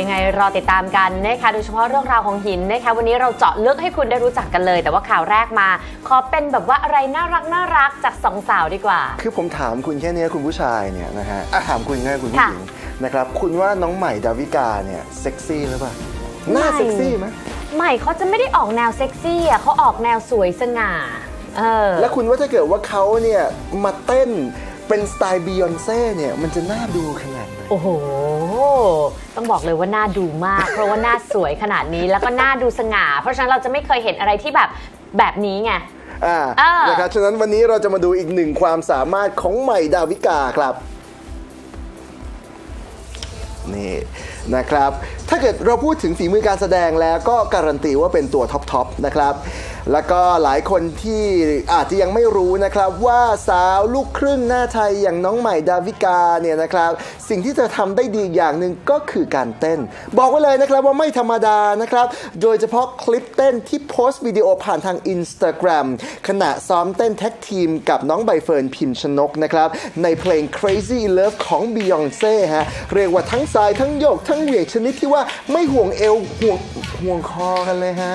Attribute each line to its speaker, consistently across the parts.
Speaker 1: ยังไงรอติดตามกันนะคะโดยเฉพาะเรื่องราวของหินนะคะวันนี้เราเจาะลึกให้คุณได้รู้จักกันเลย แต่ว่าข่าวแรกมา ขอเป็นแบบว่าอะไรน่ารักน่ารักจากสองสาวดีกว่า
Speaker 2: คือผมถามคุณแค่เนี้ยคุณผู้ชายเนี่ยนะฮะอะถามคุณง่ายคุณผู้
Speaker 1: ค่ะ
Speaker 2: หญิงนะครับคุณว่าน้องใหม่ดาวิกาเนี่ยเซ็กซี่หรือเปล่าหน้า
Speaker 1: ไม่
Speaker 2: เซ็กซี่ไหม
Speaker 1: ใหม่เขาจะไม่ได้ออกแนวเซ็กซี่อะเขาออกแนวสวยสง่าเออ
Speaker 2: แล้วคุณว่าถ้าเกิดว่าเขาเนี่ยมาเต้นเป็นสไตล์บียอนเซ่เนี่ยมันจะน่าดูขนาดไหน
Speaker 1: โอ้โห ต้องบอกเลยว่าน่าดูมาก เพราะว่าหน้าสวยขนาดนี้แล้วก็น่าดูสง่า เพราะฉะนั้นเราจะไม่เคยเห็นอะไรที่แบบแบบนี้ไง
Speaker 2: อ่า
Speaker 1: เออ
Speaker 2: นะครับ ฉะนั้นวันนี้เราจะมาดูอีกหนึ่งความสามารถของใหม่ดาวิกาครับ นี่นะครับ ถ้าเกิดเราพูดถึงฝีมือการแสดงแล้วก็การันตีว่าเป็นตัวท็อปทอปนะครับ แล้วก็หลายคนที่อาจจะยังไม่รู้นะครับว่าสาวลูกครึ่งหน้าไทยอย่างน้องใหม่ดาวิกาเนี่ยนะครับ สิ่งที่เธอทำได้ดีอย่างหนึ่งก็คือการเต้น บอกไว้เลยนะครับว่าไม่ธรรมดานะครับ โดยเฉพาะคลิปเต้นที่โพสต์วิดีโอผ่านทาง Instagram ขณะซ้อมเต้นแท็กทีมกับน้องใบเฟิร์นพิมพ์ชนกนะครับในเพลง Crazy Love ของ Beyonce ฮะเรียกว่าทั้งสายทั้งโยกทั้งเหวี่ยงชนิดที่ว่าไม่ห่วงเอวห่วงห่วงคอกันเลยฮะ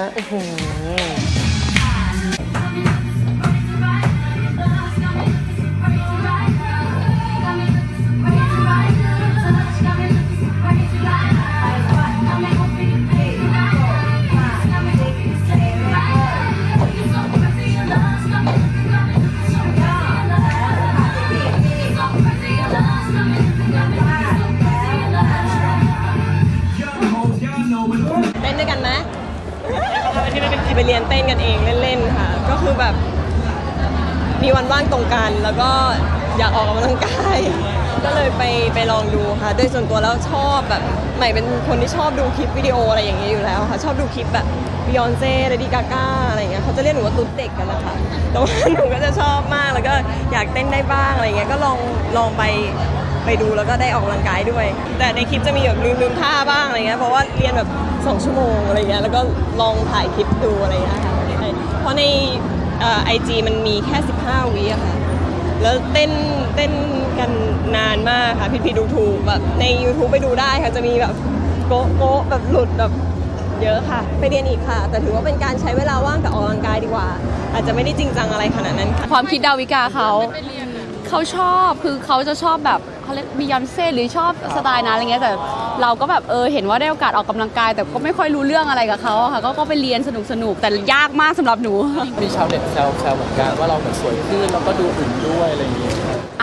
Speaker 3: นด้วยกันไหมไปเรียนเต้นกันเองเล่นๆค่ะ ก็คือแบบมีวันว่างตรงกัน แล้วก็อยากออกกำลังกาย ก็เลยไปไปลองดูค่ะ โดยส่วนตัวแล้วชอบแบบใหม่เป็นคนที่ชอบดูคลิปวิดีโออะไรอย่างเงี้ยอยู่แล้วค่ะ ชอบดูคลิปแบบบิยอนเซ่เ a ดี้กาก้าอะไรอย่างเงี้ยเขาจะเรียกหนูว่าตุ๊ดเด็กกันนะคะแต่ว่าหนูก็จะชอบมากแล้วก็อยากเต้นได้บ้างอะไรอย่างเงี้ยก็ลองลองไปไปดูแล้วก็ได้ออกกำลังกายด้วย แต่ในคลิปจะมีแบบลืมลืมท่าบ้างอะไรเงี้ยเพราะว่าเรียนแบบ สองชั่วโมงอะไรเงี้ยแล้วก็ลองถ่ายคลิปดูอะไรเงี้ยค่ะเพราะในไอจีมันมีแค่ 15วิอะค่ะแล้วเต้นเต้นกันนานมากค่ะผิดผิดถูกถูกแบบใน YouTube ไปดูได้ค่ะจะมีแบบโกะโกะแบบหลุดแบบเยอะค่ะ ไปเรียนอีกค่ะ แต่ถือว่าเป็นการใช้เวลาว่างกับออกกำลังกายดีกว่า อาจจะไม่ได้จริงจังอะไรขนาดนั้นค่ะ
Speaker 4: ความคิดดาวิกาเขาเขาชอบคือเขาจะชอบแบบ เขาเรียกบิยอนเซ่หรือชอบสไตล์นั้นอะไรเงี้ยแต่เราก็แบบเออเห็นว่าได้โอกาสออกกำลังกาย แต่ก็ไม่ค่อยรู้เรื่องอะไรกับเขาอะค่ะก็ก็ไปเรียนสนุกสนุกๆแต่ยากมากสำหรับหนู
Speaker 5: มีชาวเน็ตแซวแซวเหมือนกันว่าเราเหมือนสวยขึ้นแล้วก็ดูอุ่นด้วยอะไรอย่างเงี้ย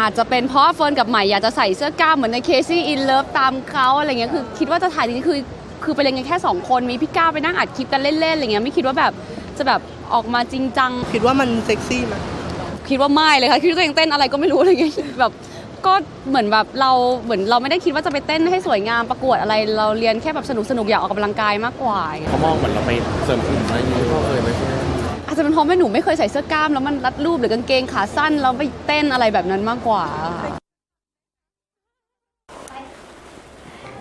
Speaker 4: อาจจะเป็นเพราะเฟิร์นกับใหม่อยากจะใส่เสื้อกล้ามเหมือนในเคซี่อินเลิฟตามเขาอะไรเงี้ยคือคิดว่าจะถ่ายจริงๆคือคือไปเรียนกันแค่สองคนมีพี่ก้าวไปนั่งอัดคลิปกันเล่นๆอะไรเงี้ยไม่คิดว่าแบบจะแบบออกมาจริงจัง
Speaker 6: คิดว่ามันเซ็กซี่ไหม
Speaker 4: คิดว่าไม่เลยค่ะคิดว่าตัวเองเต้นอะไรก็ไม่รู้อะไรเงี้ยแบบ ก็เหมือนแบบเราเหมือนเราไม่ได้คิดว่าจะไปเต้นให้สวยงามประกวดอะไร เราเรียนแค่แบบสนุกสนุกอยากออกกำลังกายมากกว่า
Speaker 5: เขามองเหมือนเราไปเสริมหุ่นอะไรอย่างเงี้ยก็เคยไหม
Speaker 4: อาจจะเป็นเพราะแม่หนูไม่เคยใส่เสื้อกล้ามแล้วมันรัดรูปหรือกางเกงขาสั้นแล้วไปเต้นอะไรแบบนั้นมากกว่าค่ะ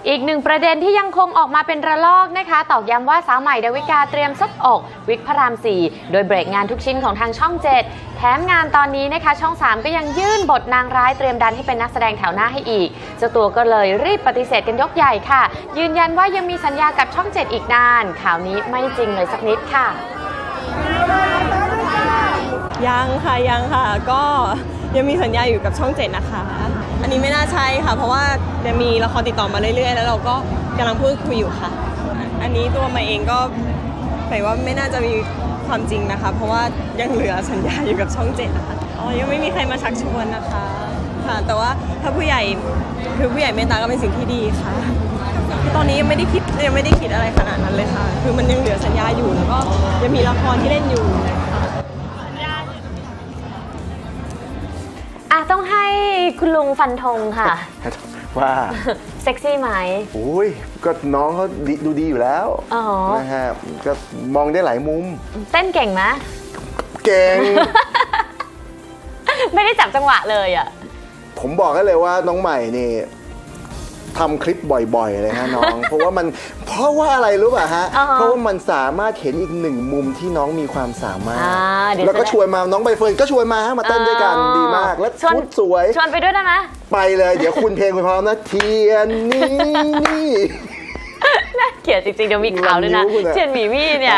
Speaker 1: อีกหนึ่งประเด็นที่ยังคงออกมาเป็นระลอกนะคะตอกย้ำว่าสาวใหม่ดาวิกาเตรียมซบอก วิกพระราม 4 โดยเบรกงานทุกชิ้นของทางช่อง 7 แถมงานตอนนี้นะคะช่อง 3 ก็ยังยื่นบทนางร้ายเตรียมดันให้เป็นนักแสดงแถวหน้าให้อีก เจ้าตัวก็เลยรีบปฏิเสธกันยกใหญ่ค่ะ ยืนยันว่ายังมีสัญญากับช่อง 7 อีกนาน ข่าวนี้ไม่จริงเลยสักนิดค่ะ
Speaker 3: ยังค่ะยังค่ะ ก็ยังมีสัญญาอยู่กับช่องเจ็ดนะคะ อันนี้ไม่น่าใช่ค่ะ เพราะว่ายังมีละครติดต่อมาเรื่อยๆ แล้วเราก็กำลังพูดคุยอยู่ค่ะ อันนี้ตัวมาเองก็แปลว่าไม่น่าจะมีความจริงนะคะ เพราะว่ายังเหลือสัญญาอยู่กับช่องเจ็ดนะคะอ๋อยังไม่มีใครมาชักชวนนะคะค่ะ แต่ว่าถ้าผู้ใหญ่คือผู้ใหญ่เมตตาก็เป็นสิ่งที่ดีค่ะคือตอนนี้ยังไม่ได้คิดยังไม่ได้คิดอะไรขนาดนั้นเลยค่ะ คือมันยังเหลือสัญญาอยู่แล้วก็ยังมีละครที่เล่นอยู่
Speaker 1: อะต้องให้ คุณลุงฟันธงค่ะ
Speaker 2: ว่า
Speaker 1: เซ็กซี่ไหม
Speaker 2: โอ้ยก็น้องเขาดีดูดีอยู่แล้ว
Speaker 1: อ๋อ
Speaker 2: นะฮะก็มองได้หลายมุม
Speaker 1: เต้นเก่งไหม
Speaker 2: เก่ง
Speaker 1: ไม่ได้จับจังหวะเลยอะ
Speaker 2: ผมบอกให้เลยว่าน้องใหม่นี่ ทำคลิปบ่อยๆเลยฮะน้อง เพราะว่ามันเพราะว่าอะไรรู้ป่ะฮะ
Speaker 1: อ่าฮะ
Speaker 2: เพราะว่ามันสามารถเห็นอีกหนึ่งมุมที่น้องมีความสามารถ
Speaker 1: อ่าเดี๋ยว
Speaker 2: แล้วก็
Speaker 1: จะได้
Speaker 2: ชวนมาน้องใบเฟิร์นก็ชวนมาฮะมาเต้นด้วยกัน
Speaker 1: อ๋อ
Speaker 2: ดีมาก และ
Speaker 1: ชวน
Speaker 2: ชุดสวย
Speaker 1: ชวนไปด้วยได้ไหม
Speaker 2: ไปเลยเดี๋ยวคุณเพลงคุณพร้อมนะเทียนนี่นี่
Speaker 1: เขียนจริงๆ เดี๋ยวมีข่าวด้วยนะ
Speaker 2: ลำนิ้วคุณอะ
Speaker 1: เชียนหมีมี่เนี่ย